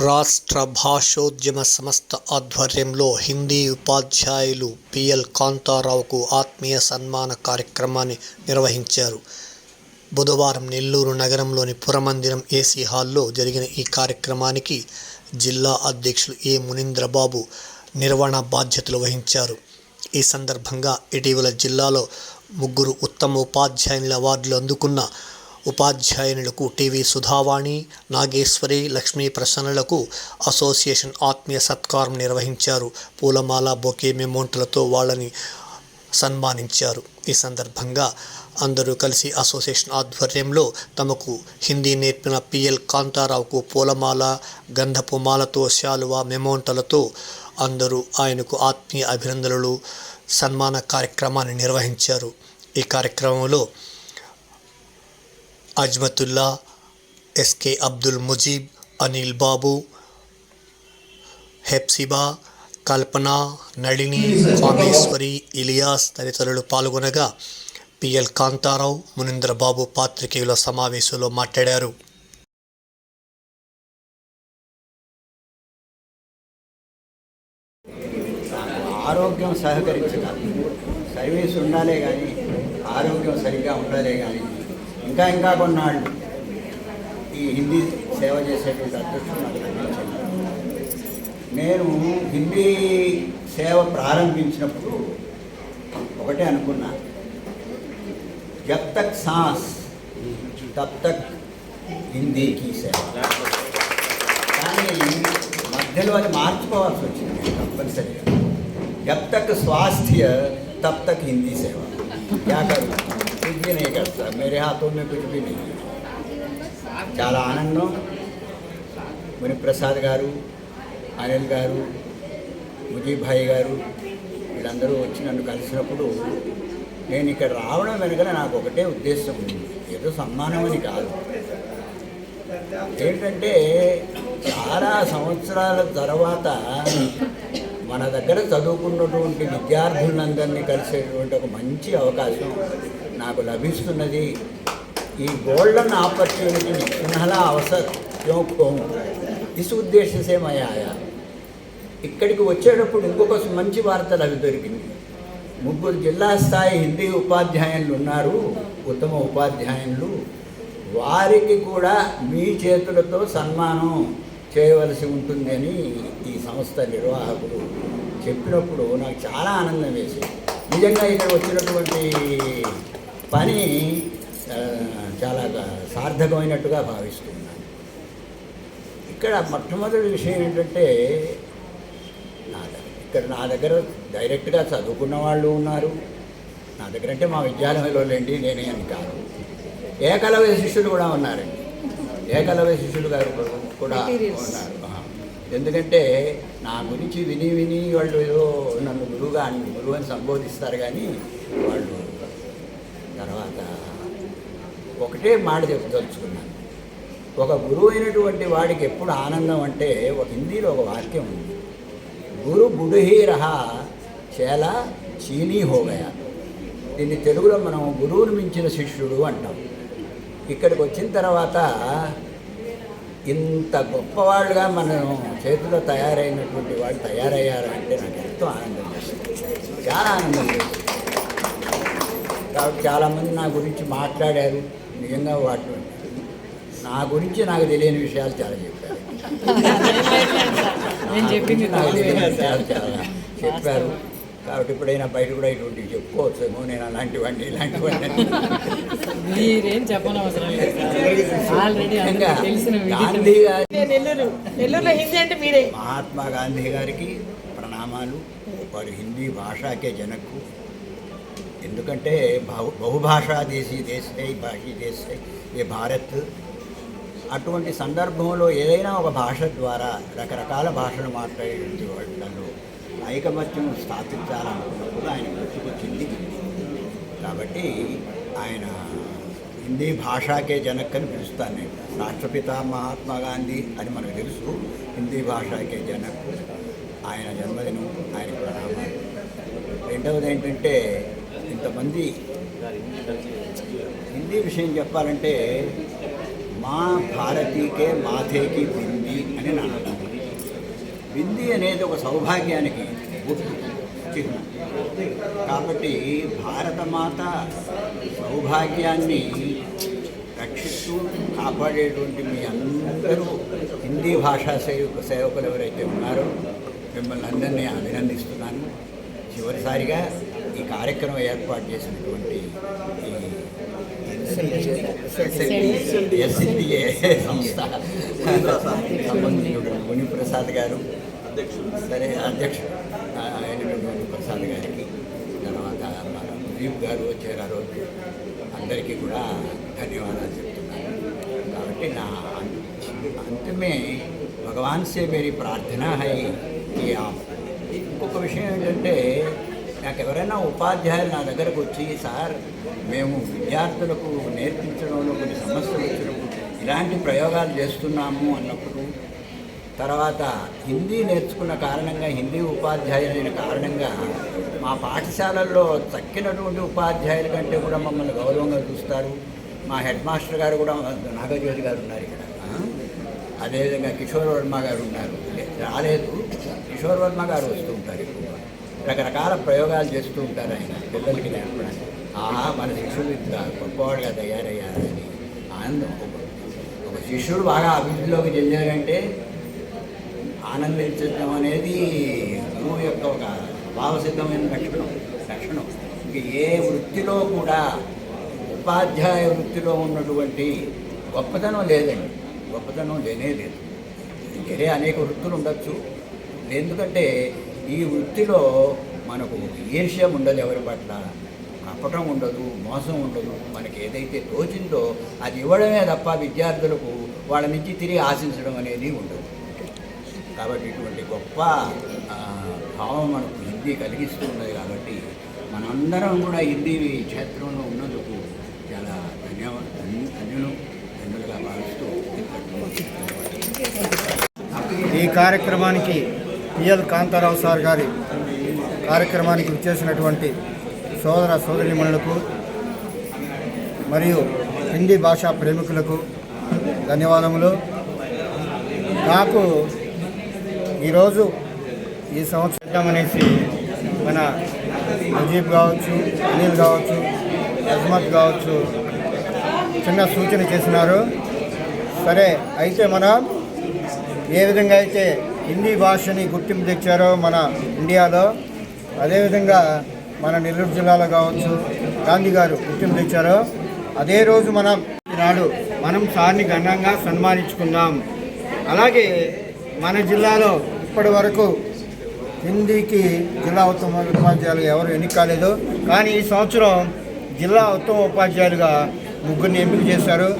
రాష్ట్ర భాషోద్యమ సంస్థ ఆధ్వర్యంలో హిందీ ఉపాధ్యాయులు పిఎల్ కాంతారావుకు ఆత్మీయ సన్మాన కార్యక్రమాన్ని నిర్వహించారు. బుధవారం నెల్లూరు నగరంలోని పురమందిరం ఏసీ హాల్లో జరిగిన ఈ కార్యక్రమానికి జిల్లా అధ్యక్షులు ఏ మునీంద్రబాబు నిర్వహణ బాధ్యతలు వహించారు. ఈ సందర్భంగా ఇటీవల జిల్లాలో ముగ్గురు ఉత్తమ ఉపాధ్యాయుల అవార్డులు అందుకున్న ఉపాధ్యాయునులకు టీవీ సుధావాణి నాగేశ్వరి లక్ష్మీ ప్రసన్నలకు అసోసియేషన్ ఆత్మీయ సత్కారం నిర్వహించారు. పూలమాల బొకే మెమోంట్లతో వాళ్ళని సన్మానించారు. ఈ సందర్భంగా అందరూ కలిసి అసోసియేషన్ ఆధ్వర్యంలో తమకు హిందీ నేర్పిన పిఎల్ కాంతారావుకు పూలమాల గంధపు మాలతో శాలువా మెమోంటలతో అందరూ ఆయనకు ఆత్మీయ అభినందనలు సన్మాన కార్యక్రమాన్ని నిర్వహించారు. ఈ కార్యక్రమంలో అజ్మతుల్లా ఎస్కే అబ్దుల్ ముజీబ్ అనిల్ బాబు హెప్సిబా కల్పన నళిని కామేశ్వరి ఇలియాస్ తదితరులు పాల్గొనగా పిఎల్ కాంతారావు మునీంద్ర బాబు పాత్రికేయుల సమావేశంలో మాట్లాడారు. ఆరోగ్యం సహకరించాలి సర్వీస్ ఉండాలే కానీ ఆరోగ్యం సరిగ్గా ఉండాలే కానీ ఇంకా ఇంకా కొన్నాళ్ళు ఈ హిందీ సేవ చేసేటువంటి అదృష్టం నాకు లభించింది నేను హిందీ సేవ ప్రారంభించినప్పుడు ఒకటే అనుకున్నా జబ్ తక్ సాస్ తబ్ తక్ హిందీకి సేవ కానీ మధ్యలో అది మార్చుకోవాల్సి వచ్చింది తప్పనిసరిగా जब तक स्वास्थ्य तब तक हिंदी सेवा क्या करूँ कुछ भी नहीं करता मेरे हाथों में कुछ भी नहीं है చాలా ఆనందం మునిప్రసాద్ గారు అనిల్ గారు ముజీబ్ భాయ్ గారు వీళ్ళందరూ వచ్చి నన్ను కలిసినప్పుడు నేను ఇక్కడ రావడం వెనుకనే నాకు ఒకటే ఉద్దేశం ఉంది ఏదో సన్మానం అని కాదు ఏంటంటే చాలా సంవత్సరాల తర్వాత మన దగ్గర చదువుకున్నటువంటి విద్యార్థులందరినీ కలిసేటువంటి ఒక మంచి అవకాశం నాకు లభిస్తున్నది. ఈ గోల్డెన్ ఆపర్చునిటీ పునఃలా అవసరం. ఇసు ఉద్దేశమయ్యాయా ఇక్కడికి వచ్చేటప్పుడు ఇంకొక మంచి వార్త అవి దొరికింది. ముగ్గురు జిల్లా స్థాయి హిందీ ఉపాధ్యాయులు ఉన్నారు. ఉత్తమ ఉపాధ్యాయులు. వారికి కూడా మీ చేతులతో సన్మానం. చేయవలసి ఉంటుందని ఈ సంస్థ నిర్వాహకుడు చెప్పినప్పుడు నాకు చాలా ఆనందం వేసింది. నిజంగా ఇక్కడ వచ్చినటువంటి పని చాలా సార్థకమైనట్టుగా భావిస్తున్నాను. ఇక్కడ మొట్టమొదటి విషయం ఏంటంటే నా దగ్గర ఇక్కడ నా దగ్గర డైరెక్ట్గా చదువుకున్న వాళ్ళు ఉన్నారు. నా దగ్గర అంటే మా విద్యాలయంలో లేండి నేనే అని కాదు. ఏకలవ్య శిష్యులు కూడా ఉన్నారండి. ఏకలవ్య శిష్యులు గారు కూడా ఉన్నారు. ఎందుకంటే నా గురించి విని విని వాళ్ళు ఏదో నన్ను గురువుగా అని గురువు అని సంబోధిస్తారు కానీ వాళ్ళు తర్వాత ఒకటే మాట చెప్పదలుచుకున్నాను. ఒక గురువు అయినటువంటి వాడికి ఎప్పుడు ఆనందం అంటే ఒక హిందీలో ఒక వాక్యం ఉంది. గురు బుడుహీ రహా చేల చీనీ హోగయా. దీన్ని తెలుగులో మనం గురువుని మించిన శిష్యుడు అంటాం. ఇక్కడికి వచ్చిన తర్వాత ఇంత గొప్పవాళ్ళుగా మనం చేతిలో తయారైనటువంటి వాళ్ళు తయారయ్యారంటే నాకు ఎంతో ఆనందం చాలా ఆనందం కాబట్టి చాలామంది నా గురించి మాట్లాడారు. నిజంగా వాటి నా గురించి నాకు తెలియని విషయాలు చాలా చెప్పారు. నేను చెప్పింది నాకు తెలియని విషయాలు చాలా చెప్పారు. కాబట్టి ఇప్పుడైనా బయట కూడా ఇటువంటివి చెప్పుకోవచ్చేమో నేను అలాంటివన్నీ ఇలాంటివన్నీ. మీరేం చెప్పనవసరం లేదు. ఆల్రెడీ ముఖ్యంగా అందరికీ తెలిసిన గాంధీ గారి నెల్లూరు నెల్లూరులో హిందీ అంటే మీరే. మహాత్మా గాంధీ గారికి ప్రణామాలు. వారు హిందీ భాషాకే జనకు ఎందుకంటే బహు బహుభాషా దేశీ దేశ హై భాషీ దేశ హై ఏ భారత్. అటువంటి సందర్భంలో ఏదైనా ఒక భాష ద్వారా రకరకాల భాషలు మాట్లాడేటువంటి వాళ్ళలో ఐకమత్యం స్థాపించాలనుకున్నప్పుడు ఆయన గుర్తుకొచ్చింది హిందీ. కాబట్టి ఆయన హిందీ భాషాకే జనక్ అని పిలుస్తాను నేను. రాష్ట్రపిత మహాత్మా గాంధీ అని మనకు తెలుసు. హిందీ భాషాకే జనక్ ఆయన జన్మదినం ఆయన ప్రణామాలు. రెండవది ఏంటంటే ఇంతమంది హిందీ విషయం చెప్పాలంటే మా భారతీకే మాథేకి బింది అని నా బింది అనేది ఒక సౌభాగ్యానికి గుర్తు చిహ్నం. కాబట్టి భారతమాత సౌభాగ్యాన్ని రక్షిస్తూ కాపాడేటువంటి మీ అందరూ హిందీ భాషా సేవకు సేవకులు ఎవరైతే ఉన్నారో మిమ్మల్ని అందరినీ అభినందిస్తున్నాను. చివరిసారిగా ఈ కార్యక్రమం ఏర్పాటు చేసినటువంటి ఈ ఎస్ఎన్డిఏ సంస్థ సంబంధించిన మునిప్రసాద్ గారు సరే అధ్యక్షుడు ఆ, అయినటువంటి ప్రసాద్ గారికి తర్వాత మన ముదీప్ గారు వచ్చారు ఆ రోజు అందరికీ కూడా ధన్యవాదాలు చెప్తున్నాను కాబట్టి నా అంతమే భగవాన్ సే మేరీ ప్రార్థన హై ఈ ఆప్ ఇంకొక విషయం ఏంటంటే నాకు ఎవరైనా ఉపాధ్యాయులు నా దగ్గరకు వచ్చి సార్ మేము విద్యార్థులకు నేర్పించడంలో కొన్ని సమస్యలు వచ్చినప్పుడు ఇలాంటి ప్రయోగాలు చేస్తున్నాము అన్నప్పుడు తర్వాత హిందీ నేర్చుకున్న కారణంగా హిందీ ఉపాధ్యాయులైన కారణంగా మా పాఠశాలల్లో చక్కినటువంటి ఉపాధ్యాయుల కంటే కూడా మమ్మల్ని గౌరవంగా చూస్తారు. మా హెడ్ మాస్టర్ గారు కూడా నాగజ్యోతి గారు ఉన్నారు ఇక్కడ. అదేవిధంగా కిషోర్ వర్మ గారు ఉన్నారు. రాలేదు. కిషోర్ వర్మ గారు వస్తూ ఉంటారు. రకరకాల ప్రయోగాలు చేస్తూ ఉంటారు ఆయన పిల్లలకి నేర్పడానికి. ఆహా మన శిష్యుడు ఇంత గొప్పవాడుగా తయారయ్యారని ఆనందం ఒక- శిష్యుడు బాగా అభివృద్ధిలోకి చెందారంటే ఆనందించడం అనేది గురువు యొక్క ఒక భావసిద్ధమైన లక్షణం లక్షణం. ఇంక ఏ వృత్తిలో కూడా ఉపాధ్యాయ వృత్తిలో ఉన్నటువంటి గొప్పతనం లేదండి. గొప్పతనం లేనే లేదు. వేరే అనేక వృత్తులు ఉండొచ్చు. ఎందుకంటే ఈ వృత్తిలో మనకు ఈర్ష్యం ఉండదు ఎవరి పట్ల కపటం ఉండదు మోసం ఉండదు. మనకి ఏదైతే తోచిందో అది ఇవ్వడమే తప్ప విద్యార్థులకు వాళ్ళ నుంచి తిరిగి ఆశించడం అనేది ఉండదు. కాబట్టి ఇటువంటి గొప్ప భావం మనకు హిందీ కలిగిస్తూ ఉన్నది కాబట్టి మనందరం కూడా హిందీ క్షేత్రంలో ఉన్నందుకు చాలా ధన్యవాద ధన్యులు ధన్యులుగా భావిస్తూ ఈ కార్యక్రమానికి పిఎల్ కాంతారావు సార్ గారి కార్యక్రమానికి విచ్చేసినటువంటి సోదర సోదరిమణులకు మరియు హిందీ భాషా ప్రేమికులకు ధన్యవాదములు. నాకు ఈరోజు ఈ సంవత్సరం అనేసి మన ముజీబ్ కావచ్చు అనిల్ కావచ్చు అజ్మత్ కావచ్చు చిన్న సూచన చేసినారు. సరే అయితే మనం ఏ విధంగా అయితే హిందీ భాషని గుర్తింపు తెచ్చారో మన ఇండియాలో. అదేవిధంగా మన నెల్లూరు జిల్లాలో కావచ్చు గాంధీ గారు గుర్తింపు తెచ్చారో. అదే రోజు మనం నాడు మనం సార్ని ఘనంగా సన్మానించుకుందాం అలాగే మన జిల్లాలో ఇప్పటి వరకు హిందీకి జిల్లా ఉత్తమ ఉపాధ్యాయులు ఎవరు ఎన్నిక కాలేదు. కానీ ఈ సంవత్సరం జిల్లా ఉత్తమ ఉపాధ్యాయులుగా ముగ్గురిని ఎంపిక చేశారు.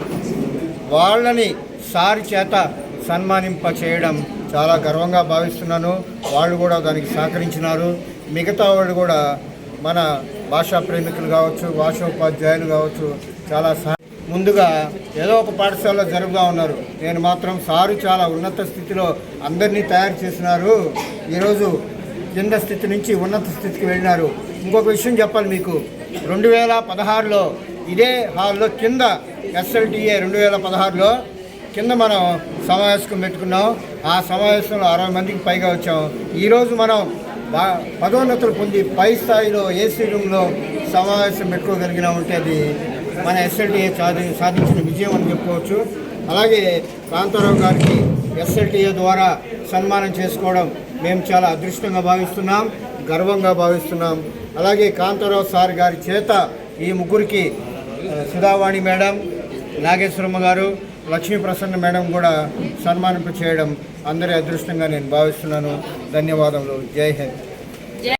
వాళ్ళని సారి చేత సన్మానింప చేయడం చాలా గర్వంగా భావిస్తున్నాను. వాళ్ళు కూడా దానికి సహకరించినారు. మిగతా వాళ్ళు కూడా మన భాషా ప్రేమికులు కావచ్చు భాషోపాధ్యాయులు కావచ్చు చాలా సహ ముందుగా ఏదో ఒక పాఠశాలలో జరుపుగా ఉన్నారు. నేను మాత్రం సారు చాలా ఉన్నత స్థితిలో అందరినీ తయారు చేసినారు. ఈరోజు కింద స్థితి నుంచి ఉన్నత స్థితికి వెళ్ళినారు. ఇంకొక విషయం చెప్పాలి మీకు. రెండు వేల పదహారులో ఇదే హాల్లో కింద ఎస్ఎల్టీఏ రెండు వేల పదహారులో కింద మనం సమావేశం పెట్టుకున్నాం. ఆ సమావేశంలో అరవై మందికి పైగా వచ్చాం. ఈరోజు మనం పదోన్నతులు పొంది పై స్థాయిలో ఏసీ రూమ్లో సమావేశం పెట్టుకోగలిగినామంటే అది మన ఎస్ఎల్టీఏ సాధి సాధించిన విజయం అని చెప్పుకోవచ్చు. అలాగే కాంతారావు గారికి ఎస్ఎల్టీఏ ద్వారా సన్మానం చేసుకోవడం మేము చాలా అదృష్టంగా భావిస్తున్నాం గర్వంగా భావిస్తున్నాం. అలాగే కాంతారావు సార్ గారి చేత ఈ ముగ్గురికి సుధావాణి మేడం నాగేశ్వరమ్మ గారు లక్ష్మీ ప్రసన్న మేడం కూడా సన్మానింపు చేయడం అందరి అదృష్టంగా నేను భావిస్తున్నాను. ధన్యవాదములు. జై హింద్.